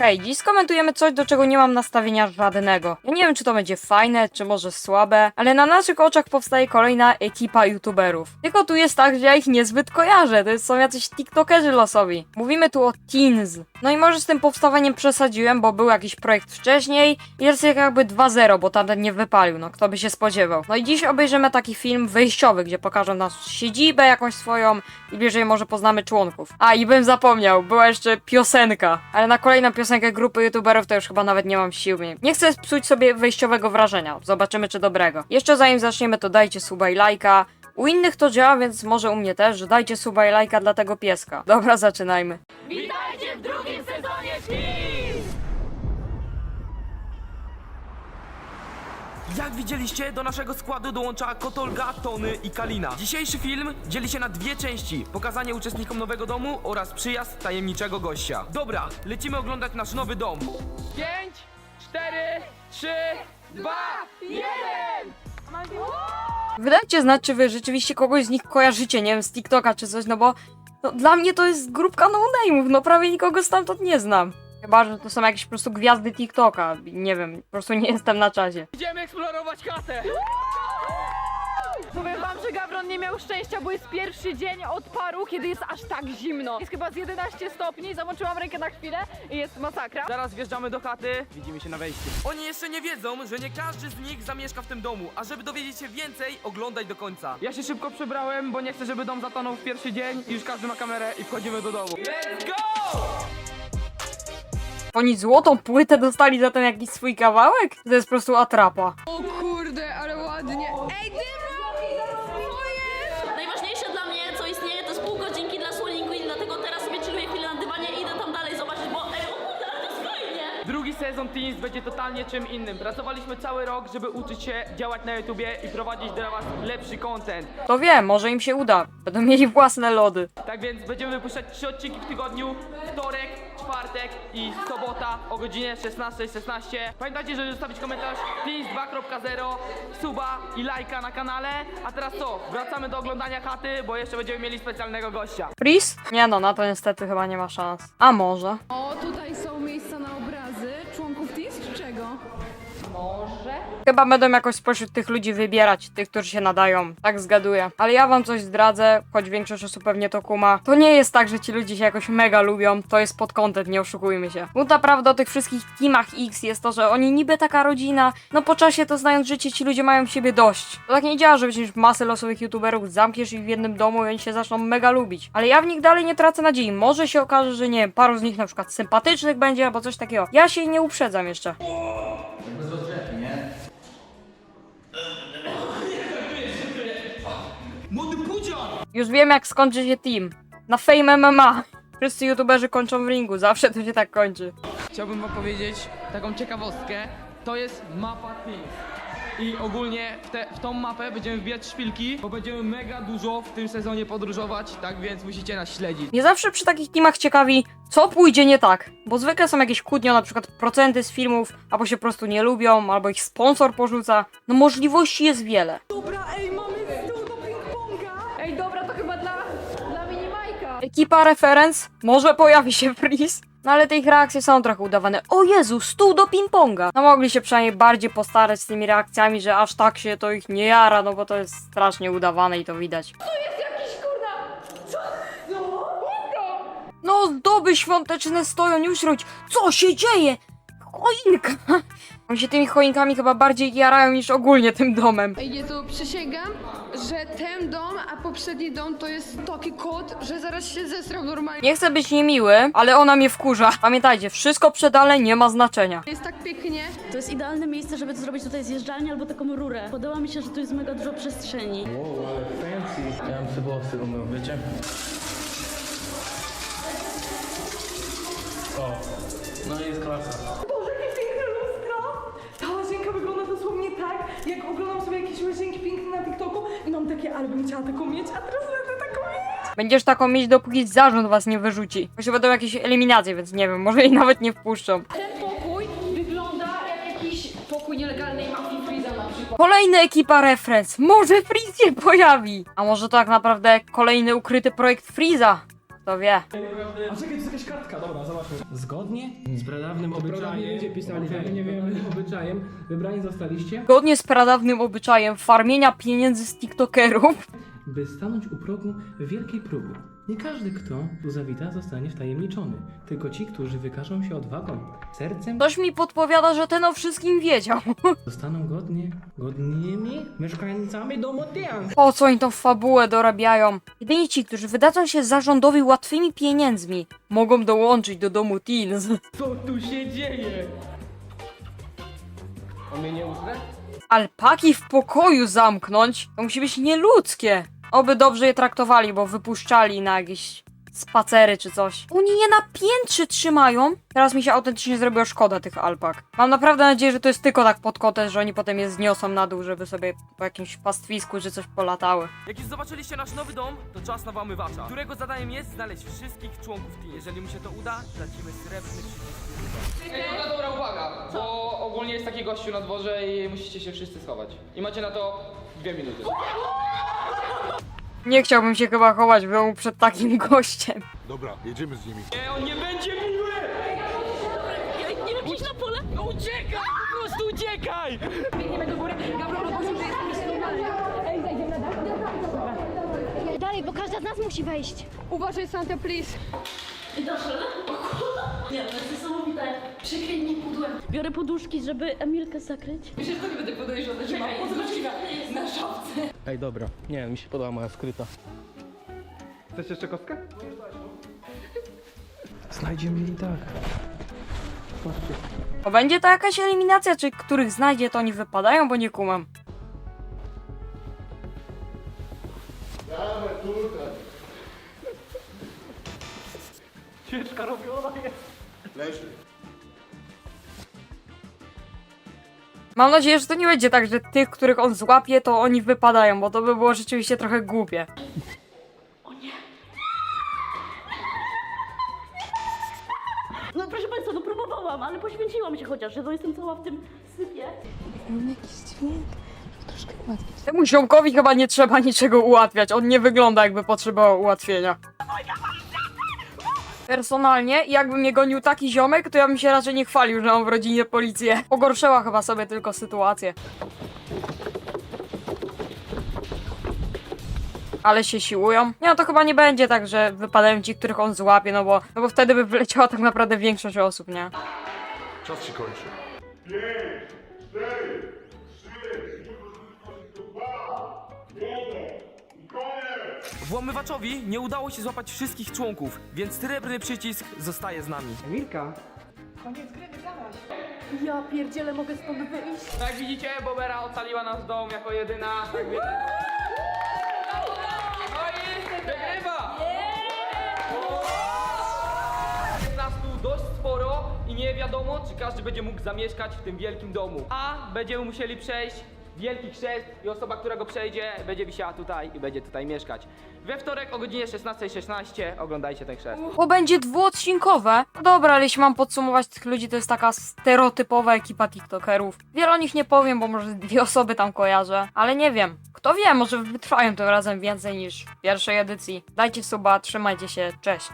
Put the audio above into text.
Hej, dziś skomentujemy coś, do czego nie mam nastawienia żadnego. Ja nie wiem, czy to będzie fajne, czy może słabe, ale na naszych oczach powstaje kolejna ekipa youtuberów. Tylko tu jest tak, że ja ich niezbyt kojarzę, to są jacyś tiktokerzy losowi. Mówimy tu o teens. No i może z tym powstawaniem przesadziłem, bo był jakiś projekt wcześniej i jest jakby 2-0, bo tamten nie wypalił, no kto by się spodziewał. No i dziś obejrzymy taki film wyjściowy, gdzie pokażą nas siedzibę jakąś swoją i bliżej może poznamy członków. A i bym zapomniał, była jeszcze piosenka, ale na kolejną piosenkę grupy youtuberów to już chyba nawet nie mam sił. Nie chcę psuć sobie wejściowego wrażenia, zobaczymy czy dobrego. Jeszcze zanim zaczniemy to dajcie suba i lajka. U innych to działa, więc może u mnie też, dajcie suba i lajka dla tego pieska. Dobra, zaczynajmy. Witajcie w drugim sezonie Teens! Jak widzieliście, do naszego składu dołącza Kotolga, Tony i Kalina. Dzisiejszy film dzieli się na dwie części. Pokazanie uczestnikom nowego domu oraz przyjazd tajemniczego gościa. Dobra, lecimy oglądać nasz nowy dom. 5, 4, 3, 2, 1! Wydajcie znać, czy wy rzeczywiście kogoś z nich kojarzycie, nie wiem, z TikToka czy coś, no bo no, dla mnie to jest grupka no-name'ów, no prawie nikogo stamtąd nie znam. Chyba, że to są jakieś po prostu gwiazdy TikToka, nie wiem, po prostu nie jestem na czasie. Idziemy eksplorować chatę! Powiem wam, że Gawron nie miał szczęścia, bo jest pierwszy dzień od paru, kiedy jest aż tak zimno. Jest chyba z 11 stopni, zamoczyłam rękę na chwilę i jest masakra. Zaraz wjeżdżamy do chaty, widzimy się na wejściu. Oni jeszcze nie wiedzą, że nie każdy z nich zamieszka w tym domu, a żeby dowiedzieć się więcej, oglądaj do końca. Ja się szybko przebrałem, bo nie chcę, żeby dom zatonął w pierwszy dzień i już każdy ma kamerę i wchodzimy do domu. Let's go! Oni złotą płytę dostali za ten jakiś swój kawałek? To jest po prostu atrapa. Sezon Teens będzie totalnie czym innym. Pracowaliśmy cały rok, żeby uczyć się działać na YouTubie i prowadzić dla was lepszy content. To wiem, może im się uda. Będą mieli własne lody. Tak więc będziemy wypuszczać trzy odcinki w tygodniu, wtorek, czwartek i sobota o godzinie 16.16. Pamiętajcie, żeby zostawić komentarz Teens 2.0, suba i lajka na kanale. A teraz co? Wracamy do oglądania chaty, bo jeszcze będziemy mieli specjalnego gościa. Freeze? Nie no, na to niestety chyba nie ma szans. A może? O, tutaj Chyba będą jakoś spośród tych ludzi wybierać, tych, którzy się nadają. Tak zgaduję. Ale ja wam coś zdradzę, choć większość osób pewnie to kuma. To nie jest tak, że ci ludzie się jakoś mega lubią. To jest pod content, nie oszukujmy się. Smutna prawda o tych wszystkich teamach X jest to, że oni niby taka rodzina, no po czasie to znając życie, ci ludzie mają siebie dość. To tak nie działa, że weźmiesz masę losowych youtuberów, zamkniesz ich w jednym domu i oni się zaczną mega lubić. Ale ja w nich dalej nie tracę nadziei. Może się okaże, że nie wiem, paru z nich na przykład sympatycznych będzie albo coś takiego. Ja się nie uprzedzam jeszcze. Już wiem jak skończy się team. Na Fame MMA. Wszyscy youtuberzy kończą w ringu, zawsze to się tak kończy. Chciałbym wam powiedzieć taką ciekawostkę. To jest mapa Teams. I ogólnie w, te, w tą mapę będziemy wbijać szpilki, bo będziemy mega dużo w tym sezonie podróżować, tak więc musicie nas śledzić. Mnie zawsze przy takich teamach ciekawi, co pójdzie nie tak. Bo zwykle są jakieś kłótnie, na przykład procenty z filmów, albo się po prostu nie lubią, albo ich sponsor porzuca. No możliwości jest wiele. Dobra, ej, Ekipa referenc, może pojawi się Freeze. No ale te ich reakcje są trochę udawane. O Jezu, stół do ping-ponga! No mogli się przynajmniej bardziej postarać z tymi reakcjami, że aż tak się to ich nie jara, no bo to jest strasznie udawane i to widać. Jakiś kurna... Co? No, No, zdoby świąteczne stoją, już roć. Co się dzieje? Choinka! Oni się tymi choinkami chyba bardziej jarają niż ogólnie tym domem. To przysięgam, że ten dom, a poprzedni dom to jest taki kot, że zaraz się zesrał normalnie. Nie chcę być niemiły, ale ona mnie wkurza. Pamiętajcie, wszystko przedale nie ma znaczenia. Jest tak pięknie. To jest idealne miejsce, żeby to zrobić tutaj zjeżdżalnię albo taką rurę. Podoba mi się, że tu jest mega dużo przestrzeni. Wow, ale fancy. Ja bym sobie włosy umył, wiecie? O, no i jest klasa. Takie, ale bym chciała taką mieć, a teraz będę taką mieć. Będziesz taką mieć, dopóki zarząd was nie wyrzuci. Bo się będą jakieś eliminacje, więc nie wiem, może jej nawet nie wpuszczą. Ten pokój wygląda jak jakiś pokój nielegalnej mafii Freeza na przykład. Kolejna ekipa referenc. Może Freeze się pojawi. A może to tak naprawdę kolejny ukryty projekt Freeza? Kto wie. A czekaj, to jest jakaś kartka, dobra, zobaczmy. Zgodnie z pradawnym obyczajem, będzie pisali, okay. nie wiem, obyczajem, wybrani zostaliście, Zgodnie z pradawnym obyczajem farmienia pieniędzy z tiktokerów, by stanąć u progu wielkiej próby. Nie każdy, kto tu zawita, zostanie wtajemniczony, tylko ci, którzy wykażą się odwagą, sercem, ktoś mi podpowiada, że ten o wszystkim wiedział. zostaną godnie, godnymi mieszkańcami domu Tian. Po co oni tą fabułę dorabiają? Jedyni ci, którzy wydadzą się zarządowi łatwymi pieniędzmi, mogą dołączyć do domu teens. Co tu się dzieje? On mnie nie uzna? Alpaki w pokoju zamknąć? To musi być nieludzkie. Oby dobrze je traktowali, bo wypuszczali na jakieś spacery czy coś. Oni je na piętrze trzymają. Teraz mi się autentycznie zrobiło szkoda tych alpak. Mam naprawdę nadzieję, że to jest tylko tak pod kotę, że oni potem je zniosą na dół, żeby sobie po jakimś pastwisku czy coś polatały. Jak już zobaczyliście nasz nowy dom, to czas na włamywacza, którego zadaniem jest znaleźć wszystkich członków team. Jeżeli mu się to uda, tracimy srebrny. Ej, dobra, dobra, uwaga, bo ogólnie jest taki gościu na dworze i musicie się wszyscy schować. I macie na to dwie minuty. Nie chciałbym się chyba chować w domu przed takim gościem. Dobra, jedziemy z nimi. Nie, on nie będzie miły! Ja nie wiem, iść na pole. Uciekaj! Po prostu uciekaj! Biegniemy do góry. Gabriel, zobaczył, że jest mi Ej, zajdziemy na dach. Dalej, bo każda z nas musi wejść. Uważaj, Santa, please. I kurwa. Nie, to jest niesamowite. Przykryj mnie pudłem. Biorę poduszki, żeby Emilkę zakryć. Myślę, że to nie będę podejrzany, że mam podróżki na, na szopce. Ej, dobra. Nie, mi się podoba moja skryta. Chcesz jeszcze kostkę? Znajdzie mnie i tak. To będzie to jakaś eliminacja, czy których znajdzie, to oni wypadają, bo nie kumam. Leży. Mam nadzieję, że to nie będzie tak, że tych, których on złapie, to oni wypadają, bo to by było rzeczywiście trochę głupie. No proszę Państwa, no próbowałam, ale poświęciłam się chociaż, że to jestem cała w tym sypie. Temu ziomkowi chyba nie trzeba niczego ułatwiać, on nie wygląda jakby potrzebował ułatwienia. Personalnie, jakby mnie gonił taki ziomek, to ja bym się raczej nie chwalił, że mam w rodzinie policję. Pogorszyła chyba sobie tylko sytuację. Ale się siłują. Nie, no to chyba nie będzie tak, że wypadają ci, których on złapie, no bo, no bo wtedy by wyleciała tak naprawdę większość osób, nie? Czas się kończy. Włamywaczowi nie udało się złapać wszystkich członków, więc srebrny przycisk zostaje z nami. Emilka, Ja pierdzielę, mogę stąd wyjść. Jak widzicie, Bobera ocaliła nasz dom jako jedyna. Tak więc... No i wygrywa! Jest nas tu dość sporo i nie wiadomo, czy każdy będzie mógł zamieszkać w tym wielkim domu. A będziemy musieli przejść wielki chrzest i osoba, która go przejdzie, będzie wisiała tutaj i będzie tutaj mieszkać. We wtorek o godzinie 16.16 oglądajcie ten chrzest. Bo będzie dwuodcinkowe. No dobra, ale jeśli mam podsumować tych ludzi, to jest taka stereotypowa ekipa TikTokerów. Wiele o nich nie powiem, bo może dwie osoby tam kojarzę, ale nie wiem. Kto wie, może wytrwają tym razem więcej niż w pierwszej edycji. Dajcie suba, trzymajcie się, cześć.